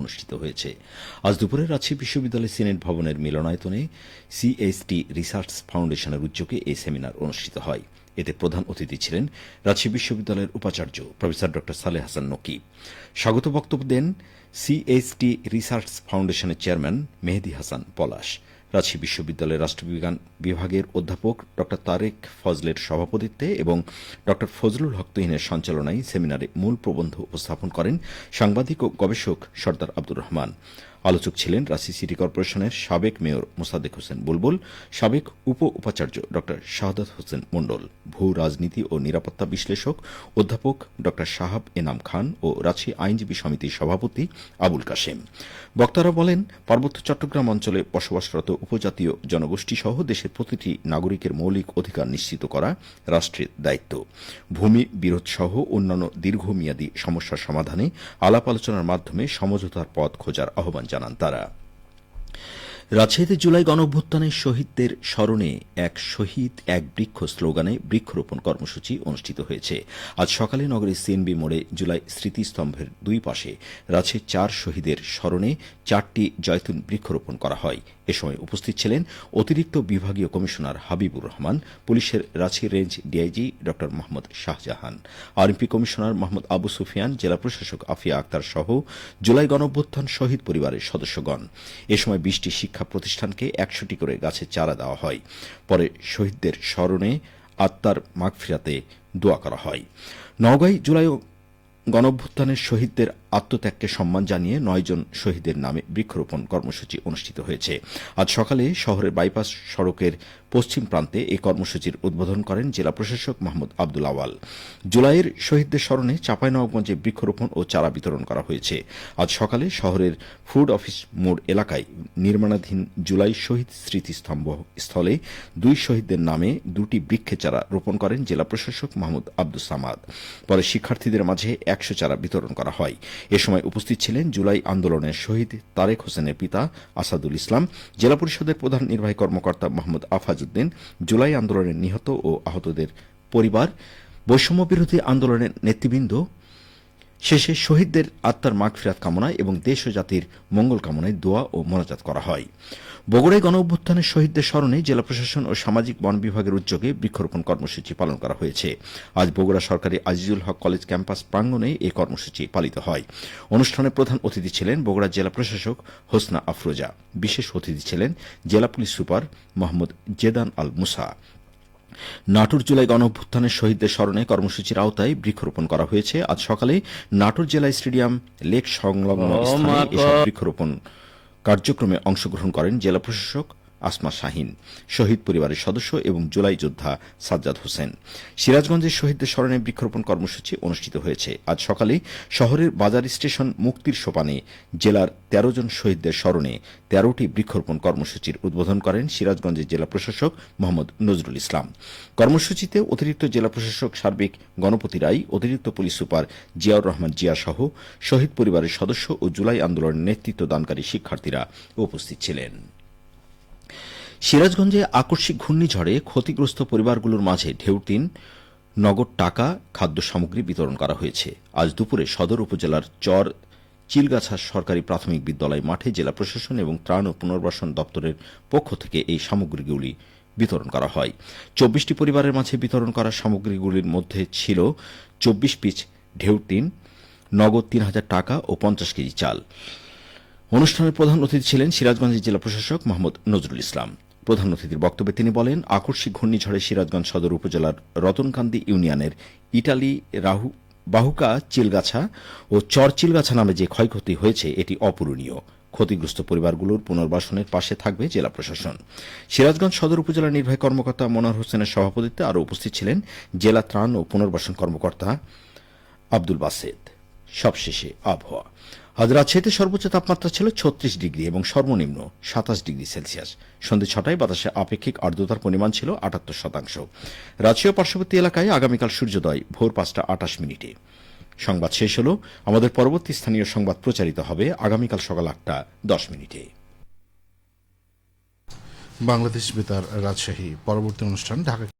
অনুষ্ঠিত হয়েছে। আজ দুপুরে রাজশাহী বিশ্ববিদ্যালয় সিনেট ভবনের মিলনায়তনে সিএসটি রিসার্চ ফাউন্ডেশনের উদ্যোগে এই সেমিনার অনুষ্ঠিত হয়। এতে প্রধান অতিথি ছিলেন রাজশাহী বিশ্ববিদ্যালয়ের উপাচার্য প্রফেসর ড সালে হাসান নকি। স্বাগত বক্তব্য দেন সিএসটি রিসার্চ ফাউন্ডেশনের চেয়ারম্যান মেহেদি হাসান পলাশ, রাজশাহী বিশ্ববিদ্যালয়ের রাষ্ট্রবিজ্ঞান বিভাগের অধ্যাপক ড তারেক ফজলের সভাপতিত্বে এবং ড ফজলুল হক সঞ্চালনায় সেমিনারে মূল প্রবন্ধ উপস্থাপন করেন সাংবাদিক ও গবেষক সর্দার আব্দুর রহমান। আলোচক ছিলেন রাজশাহী সিটি কর্পোরেশনের সাবেক মেয়র মোসাদ্দেক হোসেন বুলবুল, সাবেক উপ উপাচার্য ড শাহাদাত হোসেন মণ্ডল, ভূ রাজনীতি ও নিরাপত্তা বিশ্লেষক অধ্যাপক ড শাহাব এনাম খান ও রাজশাহী আইনজীবী সমিতির সভাপতি আবুল কাশেম। বক্তারা বলেন, পার্বত্য চট্টগ্রাম অঞ্চলে বসবাসরত উপজাতীয় জনগোষ্ঠী সহ দেশের প্রতিটি নাগরিকের মৌলিক অধিকার নিশ্চিত করা রাষ্ট্রের দায়িত্ব। ভূমি বিরোধ সহ অন্যান্য দীর্ঘমেয়াদী সমস্যার সমাধানে আলাপ আলোচনার মাধ্যমে সমঝোতার পথ খোঁজার আহ্বান じゃなんたら。রাজশাহীতে জুলাই গণঅভ্যুত্থানের শহীদদের স্মরণে এক শহীদ এক বৃক্ষ স্লোগানে বৃক্ষরোপণ কর্মসূচি অনুষ্ঠিত হয়েছে। আজ সকালে নগরীর সিএনবি মোড়ে জুলাই স্মৃতিস্তম্ভের দুই পাশে রাজশাহীর চার শহীদের স্মরণে চারটি জয়তুন বৃক্ষরোপণ করা হয়। এ সময় উপস্থিত ছিলেন অতিরিক্ত বিভাগীয় কমিশনার হাবিবুর রহমান, পুলিশের রাজশাহী রেঞ্জ ডিআইজি ড মোহাম্মদ শাহজাহান আরএমপি কমিশনার মোহাম্মদ আবু সুফিয়ান, জেলা প্রশাসক আফিয়া আক্তার সহ জুলাই গণঅভ্যুত্থান শহীদ পরিবারের সদস্যগণ। এ সময় বিশটি শিক্ষা প্রতিষ্ঠানকে একশোটি করে গাছের চারা দেওয়া হয়। পরে শহীদদের স্মরণে আত্মার মাগফিরাতে দোয়া করা হয়। নওগাঁয় জুলাই গণঅভ্যুত্থানের শহীদদের আত্মত্যাগকে সম্মান জানিয়ে নয়জন শহীদের নামে বৃক্ষরোপণ কর্মসূচি অনুষ্ঠিত হয়েছে। আজ সকালে শহরের বাইপাস সড়কের পশ্চিম প্রান্তে এই কর্মসূচির উদ্বোধন করেন জেলা প্রশাসক মাহমুদ আব্দুল আওয়াল। জুলাইয়ের শহীদদের স্মরণে চাঁপাইনবাবগঞ্জে বৃক্ষরোপণ ও চারা বিতরণ করা হয়েছে। আজ সকালে শহরের ফুড অফিস মোড় এলাকায় নির্মাণাধীন জুলাই শহীদ স্মৃতিস্তম্ভ স্থলে দুই শহীদদের নামে দুটি বৃক্ষে চারা রোপণ করেন জেলা প্রশাসক মাহমুদ আব্দুল সামাদ। পরে শিক্ষার্থীদের মাঝে একশো চারা বিতরণ করা হয়। এ সময় উপস্থিত ছিলেন জুলাই আন্দোলনের শহীদ তারেক হোসেনের পিতা আসাদুল ইসলাম, জেলা পরিষদের প্রধান নির্বাহী কর্মকর্তা মোহাম্মদ আফাজউদ্দিন, জুলাই আন্দোলনের নিহত ও আহতদের পরিবার, বৈষম্য বিরোধী আন্দোলনের নেতৃবৃন্দ, শেষে শহীদদের আত্মার মাগফিরাত কামনায় এবং দেশ ও জাতির মঙ্গল কামনায় দোয়া ও মোনাজাত করা হয়। বগুড়ায় গণ অভ্যুত্থানের শহীদদের স্মরণে জেলা প্রশাসন ও সামাজিক বন বিভাগের উদ্যোগে বৃক্ষরোপণ কর্মসূচি পালন করা হয়েছে। আজ বগুড়া সরকারি আজিজুল হক কলেজ ক্যাম্পাস প্রাঙ্গণে এই কর্মসূচি পালিত হয়। অনুষ্ঠানে প্রধান অতিথি ছিলেন বগুড়া জেলা প্রশাসক হোসনা আফরোজা। বিশেষ অতিথি ছিলেন জেলা পুলিশ সুপার মোহাম্মদ জেদান আল মুসা। নাটোর জেলায় গণঅভ্যুত্থানের শহীদদের স্মরণে কর্মসূচির আওতায় বৃক্ষরোপণ করা হয়েছে। আজ সকালে নাটোর জেলা স্টেডিয়াম লেক সংলগ্ন স্থানে এসব বৃক্ষরোপণ কার্যক্রমে অংশগ্রহণ করেন জেলা প্রশাসক আসমা শাহিন, শহীদ পরিবারের সদস্য এবং জুলাই যোদ্ধা সাজ্জাদ হোসেন। সিরাজগঞ্জের শহীদদের স্মরণে বৃক্ষরোপণ কর্মসূচি অনুষ্ঠিত হয়েছে। আজ সকালে শহরের বাজার স্টেশন মুক্তির সোপানে জেলার তেরো জন শহীদদের স্মরণে তেরোটি বৃক্ষরোপণ কর্মসূচির উদ্বোধন করেন সিরাজগঞ্জের জেলা প্রশাসক মোহাম্মদ নজরুল ইসলাম। কর্মসূচিতে অতিরিক্ত জেলা প্রশাসক সার্বিক গণপতি রায়, অতিরিক্ত পুলিশ সুপার জিয়াউর রহমান জিয়া সহ শহীদ পরিবারের সদস্য ও জুলাই আন্দোলনের নেতৃত্ব দানকারী শিক্ষার্থীরা উপস্থিত ছিলেন। সিরাজগঞ্জে আকস্মিক ঘূর্ণিঝড়ে ক্ষতিগ্রস্ত পরিবারগুলোর মাঝে ঢেউটিন নগদ টাকা, খাদ্য সামগ্রী বিতরণ করা হয়েছে। আজ দুপুরে সদর উপজেলার চর, চিলগাছা সরকারি প্রাথমিক বিদ্যালয় মাঠে জেলা প্রশাসন এবং ত্রাণ ও পুনর্বাসন দপ্তরের পক্ষ থেকে এই সামগ্রীগুলি বিতরণ করা হয়। চব্বিশটি পরিবারের মাঝে বিতরণ করা সামগ্রীগুলির মধ্যে ছিল চব্বিশ পিচ ঢেউটিন নগদ তিন হাজার টাকা ও পঞ্চাশ কেজি চাল। অনুষ্ঠানের প্রধান অতিথি ছিলেন সিরাজগঞ্জের জেলা প্রশাসক মোহাম্মদ নজরুল ইসলাম। প্রধান অতিথির বক্তব্যে তিনি বলেন, আকস্মিক ঘূর্ণিঝড়ে সিরাজগঞ্জ সদর উপজেলার রতনকান্দি ইউনিয়নের ইটালি, রাহু, বাহুকা, চিলগাছা ও চর চিলগাছা নামে যে ক্ষয়ক্ষতি হয়েছে, এটি অপূরণীয়। ক্ষতিগ্রস্ত পরিবারগুলোর পুনর্বাসনের পাশে থাকবে জেলা প্রশাসন। সিরাজগঞ্জ সদর উপজেলা নির্বাহী কর্মকর্তা মনোয়ার হোসেনের সভাপতিত্বে আরও উপস্থিত ছিলেন জেলা ত্রাণ ও পুনর্বাসন কর্মকর্তা আব্দুল বাসেদ। সবশেষে আবহাওয়া। আজ রাজশাহীতে সর্বোচ্চ তাপমাত্রা ছিল ছত্রিশ ডিগ্রি এবং সর্বনিম্ন সাতাশ ডিগ্রি সেলসিয়াস। সন্ধে ছটায় বাতাসে আপেক্ষিক আর্দ্রতার পরিমাণ ছিল আটাত্তর শতাংশ। রাজশাহী পার্শ্ববর্তী এলাকায় আগামীকাল সূর্যোদয়, ভোর পাঁচটা আটাশ মিনিটে। সংবাদ শেষ হল, আমাদের পরবর্তী স্থানীয় সংবাদ প্রচারিত হবে আগামীকাল সকাল আটটা দশ মিনিটে। বাংলাদেশ বেতার, রাজশাহী। পরবর্তী অনুষ্ঠান ঢাকা